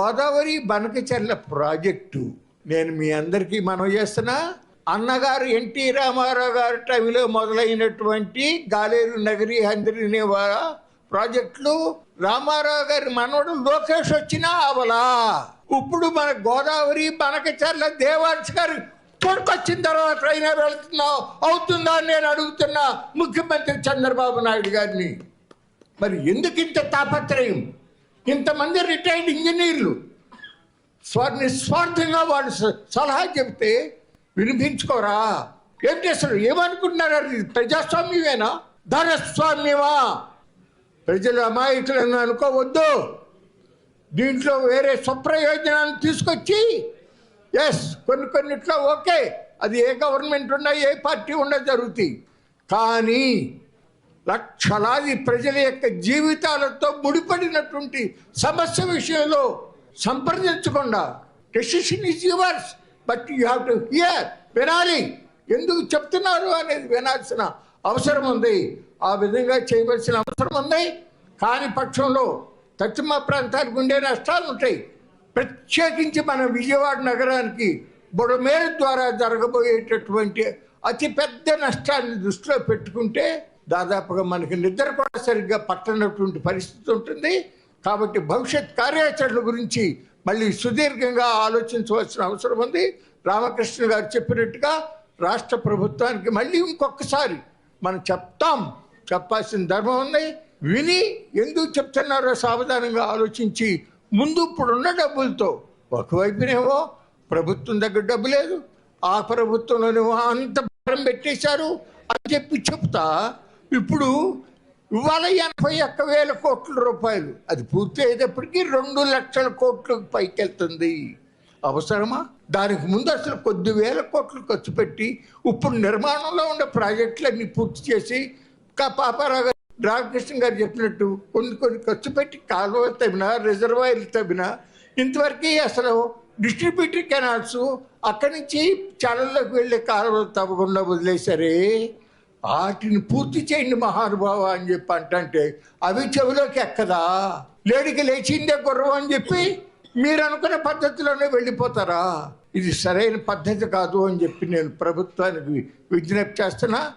Godavari Banakacherla project. నేను మీ అందరికీ మనం చేస్తున్నా అన్నగారు ఎన్టీ రామారావు గారి టైంలో మొదలైనటువంటి గాలేరు నగరి హంద్రి ప్రాజెక్టులు రామారావు గారి మనవడు లోకేష్ వచ్చినా అవలా. ఇప్పుడు మన గోదావరి బనకచర్ల దేవార్స్ గారు తోడుకొచ్చిన తర్వాత అయినా వెళుతున్నావు అవుతుందా అని నేను అడుగుతున్నా ముఖ్యమంత్రి చంద్రబాబు నాయుడు గారిని. మరి ఎందుకు ఇంత తాపత్రయం? ఇంతమంది రిటైర్డ్ ఇంజనీర్లు స్వ నిస్వార్థంగా వాళ్ళు స- సలహా చెప్తే వినిపించుకోరా? ఏం చేస్తారు? ఏమనుకుంటున్నారు? అది ప్రజాస్వామ్యమేనా? ధనస్వామ్యమా? ప్రజలు అమాయకులను అనుకోవద్దు. దీంట్లో వేరే స్వప్రయోజనాన్ని తీసుకొచ్చి ఎస్ కొన్ని కొన్నిట్లో ఓకే అది ఏ గవర్నమెంట్ ఉన్నా ఏ పార్టీ ఉన్నా జరుగుతాయి. కానీ లక్షలాది ప్రజల యొక్క జీవితాలతో ముడిపడినటువంటి సమస్య విషయంలో సంప్రదించకుండా decision is yours but you have to hear వినాలి. ఎందుకు చెప్తున్నారు? అనేది వినాల్సిన అవసరం ఉంది. ఆ విధంగా చేయవలసిన అవసరం ఉంది. కాని పక్షంలో పశ్చిమ ప్రాంతానికి ఉండే నష్టాలు ఉంటాయి. ప్రత్యేకించి మన విజయవాడ నగరానికి బుడమేరు ద్వారా జరగబోయేటటువంటి అతి పెద్ద నష్టాన్ని దృష్టిలో పెట్టుకుంటే దాదాపుగా మనకి నిద్ర కూడా సరిగ్గా పట్టనటువంటి పరిస్థితి ఉంటుంది. కాబట్టి భవిష్యత్ కార్యాచరణ గురించి మళ్ళీ సుదీర్ఘంగా ఆలోచించవలసిన అవసరం ఉంది. రామకృష్ణ గారు చెప్పినట్టుగా రాష్ట్ర ప్రభుత్వానికి మళ్ళీ ఇంకొకసారి మనం చెప్తాం. చెప్పాల్సిన ధర్మం ఉంది. విని ఎందుకు చెప్తున్నారో సావధానంగా ఆలోచించి ముందు ఇప్పుడున్న డబ్బులతో ఒకవైపునేమో ప్రభుత్వం దగ్గర డబ్బు లేదు. ఆ ప్రభుత్వంలోనేమో అంత భారం పెట్టేశారు అని చెప్పి చెప్తా ఇప్పుడు ఇవాళ ఎనభై ఒక్క వేల కోట్ల రూపాయలు. అది పూర్తి అయ్యేటప్పటికీ రెండు లక్షల కోట్లకు పైకి వెళ్తుంది అవసరమా? దానికి ముందు అసలు కొద్ది వేల కోట్లు ఖర్చు పెట్టి ఇప్పుడు నిర్మాణంలో ఉన్న ప్రాజెక్టులన్నీ పూర్తి చేసి కా పాపారావు గారు రామకృష్ణ గారు చెప్పినట్టు కొన్ని కొన్ని ఖర్చు పెట్టి కాలువలు తవ్వినా రిజర్వాయర్లు తవ్వినా ఇంతవరకు అసలు డిస్ట్రిబ్యూటరీ కెనాల్స్ అక్కడి నుంచి చాలల్లోకి వెళ్ళే కాలువలు తవ్వకుండా వదిలేసరే వాటిని పూర్తి చేయండి మహానుభావ అని చెప్పి అంటే అవి చెవిలోకి ఎక్కదా? లేడికి లేచిందే గుర్రం అని చెప్పి మీరు అనుకున్న పద్ధతిలోనే వెళ్ళిపోతారా? ఇది సరైన పద్ధతి కాదు అని చెప్పి నేను ప్రభుత్వానికి విజ్ఞప్తి చేస్తున్నా.